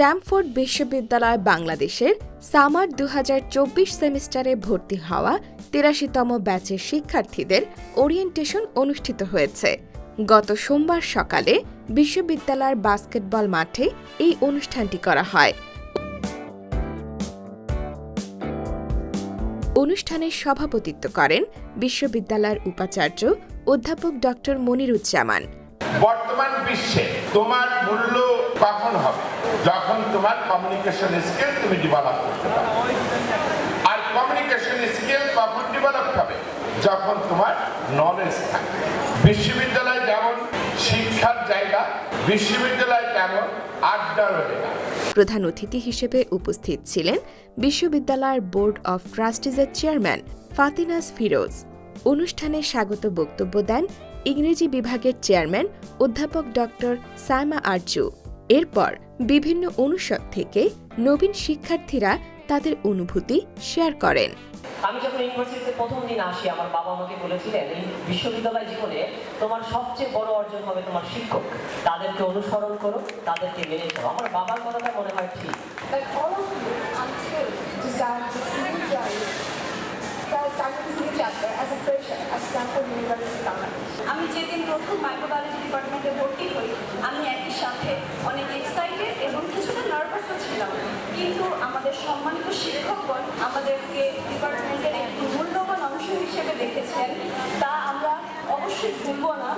Stamford বিশ্ববিদ্যালয় বাংলাদেশের summer দুহাজার চব্বিশ সেমিস্টারে ভর্তি হওয়া তিরাশিতম ব্যাচের শিক্ষার্থীদের ওরিয়েন্টেশন অনুষ্ঠিত হয়েছে। গত সোমবার সকালে বিশ্ববিদ্যালয়ের বাস্কেটবল মাঠে এই অনুষ্ঠানটি করা হয়। অনুষ্ঠানে সভাপতিত্ব করেন বিশ্ববিদ্যালয়ের উপাচার্য অধ্যাপক ডক্টর মনিরুজ্জামান। বর্তমান বিশ্বে তোমার মূল্য কখন হবে। যখন তোমার কমিউনিকেশন স্কিল তুমি ডেভেলপ করতে আর কমিউনিকেশন স্কিল কখন ডেভেলপ হবে যখন তোমার নলেজ থাকবে। বিশ্ববিদ্যালয় যেমন, শিক্ষার জায়গা, বিশ্ববিদ্যালয় তেমন আড্ডার প্রধান অতিথি হিসেবে উপস্থিত ছিলেন বিশ্ববিদ্যালয়ের বোর্ড অফ ট্রাস্টিজের চেয়ারম্যান ফাতিনাস ফিরোজ। অনুষ্ঠানে স্বাগত বক্তব্য দেন ইংরেজি বিভাগের চেয়ারম্যান অধ্যাপক ডক্টর সাইমা আরজু। এরপর বিভিন্ন অনুষদ থেকে নবীন শিক্ষার্থীরা তাদের অনুভূতি শেয়ার করেন। আমি যখন ইউনিভার্সিটিতে প্রথম দিন আসি আমার বাবা আমাকে বলেছিলেন এই বিশ্ববিদ্যালয় জীবনে তোমার সবচেয়ে বড় অর্জন হবে তোমার শিক্ষক। তাদেরকে অনুসরণ করো তাদেরকে মেনে চলো। আমার বাবার কথাটা মনে হয় ঠিক। Stanford আমি যেদিন প্রথম মাইক্রোবায়োলজি ডিপার্টমেন্টে ভর্তি হই, আমি একই সাথে অনেক এক্সাইটেড এবং কিছুটা নার্ভাসও ছিলাম। কিন্তু আমাদের সম্মানিত শিক্ষকগণ আমাদেরকে ডিপার্টমেন্টের একটি মূল্যবান অংশ হিসেবে দেখেছেন, তা আমরা অবশ্যই ভুলব না।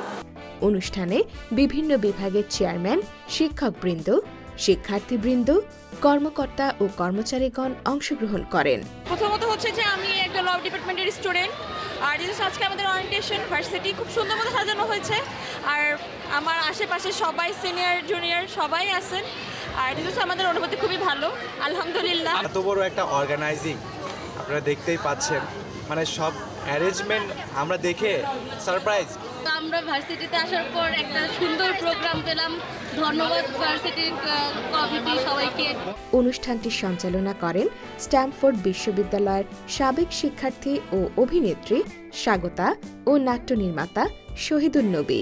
অনুষ্ঠানে বিভিন্ন বিভাগের চেয়ারম্যান শিক্ষকবৃন্দ, শিক্ষার্থীবৃন্দ কর্মকর্তা ও কর্মচারীগণ অংশগ্রহণ করেন। প্রথমত হচ্ছে যে আমি একটা ল ডিপার্টমেন্টের স্টুডেন্ট আর যেহেতু আজকে আমাদের অরিয়েন্টেশন ভার্সিটি খুব সুন্দর মতো সাজানো হয়েছে। আর আমার আশেপাশে সবাই সিনিয়র জুনিয়র সবাই আছেন। আর যেহেতু আমাদের অনুভূতি খুবই ভালো আলহামদুলিল্লাহ। এত বড় একটা অর্গানাইজিং আপনারা দেখতেই পাচ্ছেন। মানে সব অ্যারেঞ্জমেন্ট আমরা দেখে সারপ্রাইজ তো আমরা ভার্সিটিতে আসার পর একটা সুন্দর প্রোগ্রাম পেলাম। ধন্যবাদ ভার্সিটির কমিটি সবাইকে। অনুষ্ঠানটি সঞ্চালনা করেন স্ট্যামফোর্ড বিশ্ববিদ্যালয়ের সাবেক শিক্ষার্থী ও অভিনেত্রী স্বাগতা ও নাট্য নির্মাতা শহীদুল নবী।